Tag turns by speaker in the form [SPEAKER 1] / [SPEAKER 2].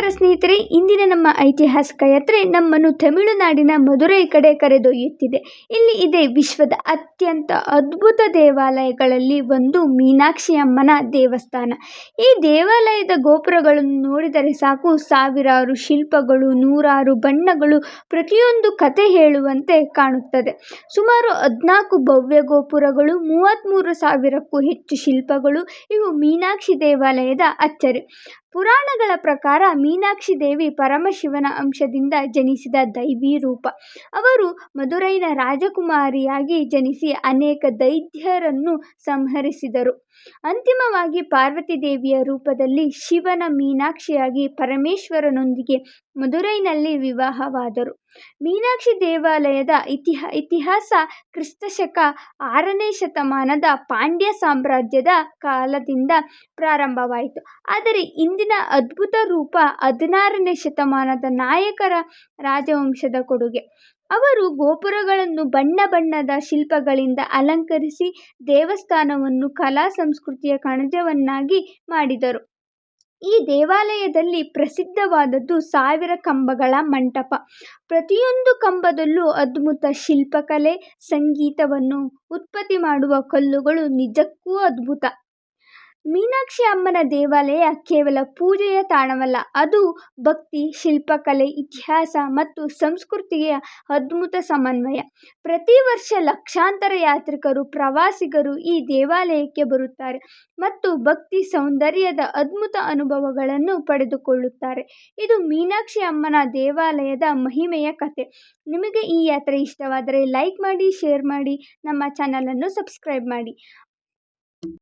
[SPEAKER 1] ನಮಸ್ಕಾರ ಸ್ನೇಹಿತರೆ, ಇಂದಿನ ನಮ್ಮ ಐತಿಹಾಸಿಕ ಯಾತ್ರೆ ನಮ್ಮನ್ನು ತಮಿಳುನಾಡಿನ ಮಧುರೈ ಕಡೆ ಕರೆದೊಯ್ಯುತ್ತಿದೆ. ಇಲ್ಲಿ ಇದೆ ವಿಶ್ವದ ಅತ್ಯಂತ ಅದ್ಭುತ ದೇವಾಲಯಗಳಲ್ಲಿ ಒಂದು ಮೀನಾಕ್ಷಿ ಅಮ್ಮನ ದೇವಸ್ಥಾನ. ಈ ದೇವಾಲಯದ ಗೋಪುರಗಳನ್ನು ನೋಡಿದರೆ ಸಾಕು, ಸಾವಿರಾರು ಶಿಲ್ಪಗಳು, ನೂರಾರು ಬಣ್ಣಗಳು ಪ್ರತಿಯೊಂದು ಕತೆ ಹೇಳುವಂತೆ ಕಾಣುತ್ತದೆ. ಸುಮಾರು ಹದಿನಾಲ್ಕು ಭವ್ಯ ಗೋಪುರಗಳು ಮೂವತ್ತ್ಮೂರು ಸಾವಿರಕ್ಕೂ ಹೆಚ್ಚು ಶಿಲ್ಪಗಳು ಇವು ಮೀನಾಕ್ಷಿ ದೇವಾಲಯದ ಅಚ್ಚರಿ. ಪುರಾಣಗಳ ಪ್ರಕಾರ ಮೀನಾಕ್ಷಿ ದೇವಿ ಪರಮಶಿವನ ಅಂಶದಿಂದ ಜನಿಸಿದ ದೈವಿ ರೂಪ. ಅವರು ಮಧುರೈನ ರಾಜಕುಮಾರಿಯಾಗಿ ಜನಿಸಿ ಅನೇಕ ದೈತ್ಯರನ್ನು ಸಂಹರಿಸಿದರು. ಅಂತಿಮವಾಗಿ ಪಾರ್ವತಿ ದೇವಿಯ ರೂಪದಲ್ಲಿ ಶಿವನ ಮೀನಾಕ್ಷಿಯಾಗಿ ಪರಮೇಶ್ವರನೊಂದಿಗೆ ಮಧುರೈನಲ್ಲಿ ವಿವಾಹವಾದರು. ಮೀನಾಕ್ಷಿ ದೇವಾಲಯದ ಇತಿಹಾ, ಇತಿಹಾಸ ಕ್ರಿಸ್ತಶಕ ಆರನೇ ಶತಮಾನದ ಪಾಂಡ್ಯ ಸಾಮ್ರಾಜ್ಯದ ಕಾಲದಿಂದ ಪ್ರಾರಂಭವಾಯಿತು. ಆದರೆ ಇಂದಿನ ಅದ್ಭುತ ರೂಪ ಹದಿನಾರನೇ ಶತಮಾನದ ನಾಯಕರ ರಾಜವಂಶದ ಕೊಡುಗೆ. ಅವರು ಗೋಪುರಗಳನ್ನು ಬಣ್ಣ ಬಣ್ಣದ ಶಿಲ್ಪಗಳಿಂದ ಅಲಂಕರಿಸಿ ದೇವಸ್ಥಾನವನ್ನು ಕಲಾ ಸಂಸ್ಕೃತಿಯ ಕಣಜವನ್ನಾಗಿ ಮಾಡಿದರು. ಈ ದೇವಾಲಯದಲ್ಲಿ ಪ್ರಸಿದ್ಧವಾದದ್ದು ಸಾವಿರ ಕಂಬಗಳ ಮಂಟಪ. ಪ್ರತಿಯೊಂದು ಕಂಬದಲ್ಲೂ ಅದ್ಭುತ ಶಿಲ್ಪಕಲೆ, ಸಂಗೀತವನ್ನು ಉತ್ಪತ್ತಿ ಮಾಡುವ ಕಲ್ಲುಗಳು ನಿಜಕ್ಕೂ ಅದ್ಭುತ. ಮೀನಾಕ್ಷಿ ಅಮ್ಮನ ದೇವಾಲಯ ಕೇವಲ ಪೂಜೆಯ ತಾಣವಲ್ಲ, ಅದು ಭಕ್ತಿ, ಶಿಲ್ಪಕಲೆ, ಇತಿಹಾಸ ಮತ್ತು ಸಂಸ್ಕೃತಿಯ ಅದ್ಭುತ ಸಮನ್ವಯ. ಪ್ರತಿ ವರ್ಷ ಲಕ್ಷಾಂತರ ಯಾತ್ರಿಕರು, ಪ್ರವಾಸಿಗರು ಈ ದೇವಾಲಯಕ್ಕೆ ಬರುತ್ತಾರೆ ಮತ್ತು ಭಕ್ತಿ ಸೌಂದರ್ಯದ ಅದ್ಭುತ ಅನುಭವಗಳನ್ನು ಪಡೆದುಕೊಳ್ಳುತ್ತಾರೆ. ಇದು ಮೀನಾಕ್ಷಿ ಅಮ್ಮನ ದೇವಾಲಯದ ಮಹಿಮೆಯ ಕಥೆ. ನಿಮಗೆ ಈ ಯಾತ್ರೆ ಇಷ್ಟವಾದರೆ ಲೈಕ್ ಮಾಡಿ, ಶೇರ್ ಮಾಡಿ, ನಮ್ಮ ಚಾನಲನ್ನು ಸಬ್ಸ್ಕ್ರೈಬ್ ಮಾಡಿ.